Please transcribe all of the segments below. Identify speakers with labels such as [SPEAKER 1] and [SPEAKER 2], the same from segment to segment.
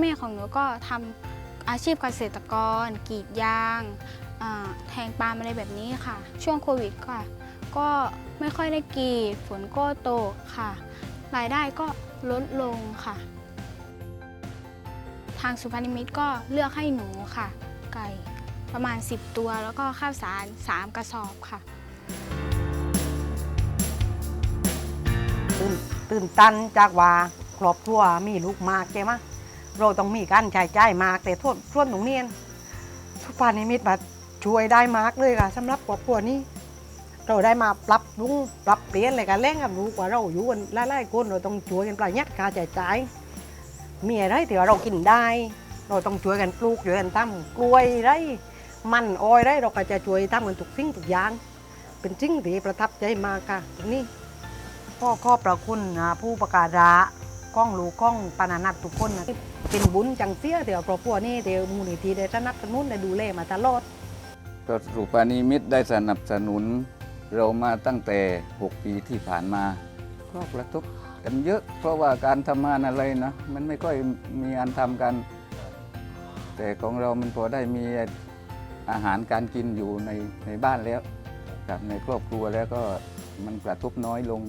[SPEAKER 1] แม่ของหนูก็ทำอาชีพเกษตรกรกรีดยางอ่าแทงปาล์มอะไรแบบนี้ค่ะ ช่วงโควิดค่ะ ก็ไม่ค่อยได้กรีดฝนก็ตกค่ะ รายได้ก็ลดลงค่ะ ทางสุพรรณมิตรก็เลือกให้หนูค่ะ ไก่ประมาณ 10 ตัวแล้วก็ข้าวสาร 3 กระสอบค่ะ
[SPEAKER 2] ตื่นตื่นตันจากว่าครอบครัวมีลูกมากใช่ไหม เราต้องมีการใช้จ่ายมาก แต่ส่วนส่วนตรงนี้สุภานิมิตรมาช่วยได้มากเลยค่ะสำหรับครอบครัวนี้ เราได้มาปรับปรุงปรับเปลี่ยนอะไรกันเล่นกับรู้กว่าเราอยู่กันหลายๆคนเราต้องช่วยกันประหยัดค่าใช้จ่ายมีอะไรที่เรากินได้ เราต้องช่วยกันปลูกช่วยกันทำกล้วยไรมันอ้อยไรเราก็จะช่วยทำกันทุกสิ่งทุกอย่างเป็นสิ่งที่ประทับใจมากค่ะตรงนี้พ่อขอบพระคุณนะผู้ประกาศระ ก้องลูกก้องปานานัดทุกคนนะเป็นบุญจังเสียเดี๋ยวครอบครัวนี่เดี๋ยวมูลนิธิได้สนับสนุนได้ดูแลมาตลอด
[SPEAKER 3] ก็สุปานิมิตรได้สนับสนุน เรามาตั้งแต่ 6 ปีที่ผ่านมาก็กระทบกันเยอะ เพราะว่าการทำงานอะไรนะมันไม่ค่อยมีอันทำกัน แต่ของเรามันพอได้มีอาหารการกินอยู่ในในบ้านแล้วกับในครอบครัวแล้วก็มันกระทบน้อยลง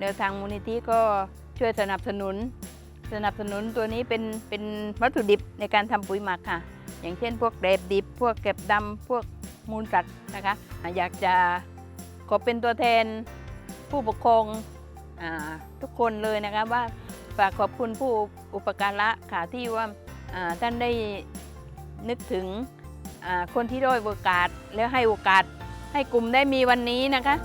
[SPEAKER 4] แนวทางมูลนิธิก็ ช่วยสนับสนุน สนับสนุนตัวนี้เป็นเป็นวัตถุดิบในการทำปุ๋ยหมักค่ะ อย่างเช่น พวกแกลบดิบ พวกเก็บดำพวกมูลสัตว์นะคะอยากจะขอเป็นตัวแทนผู้ปกครองอทุกคนเลยนะคะว่าฝากขอบคุณผู้อุปการะค่ะที่ว่าท่านได้นึกถึงคนที่ด้อยโอกาสแล้วให้โอกาสให้กลุ่มได้มีวันนี้นะคะ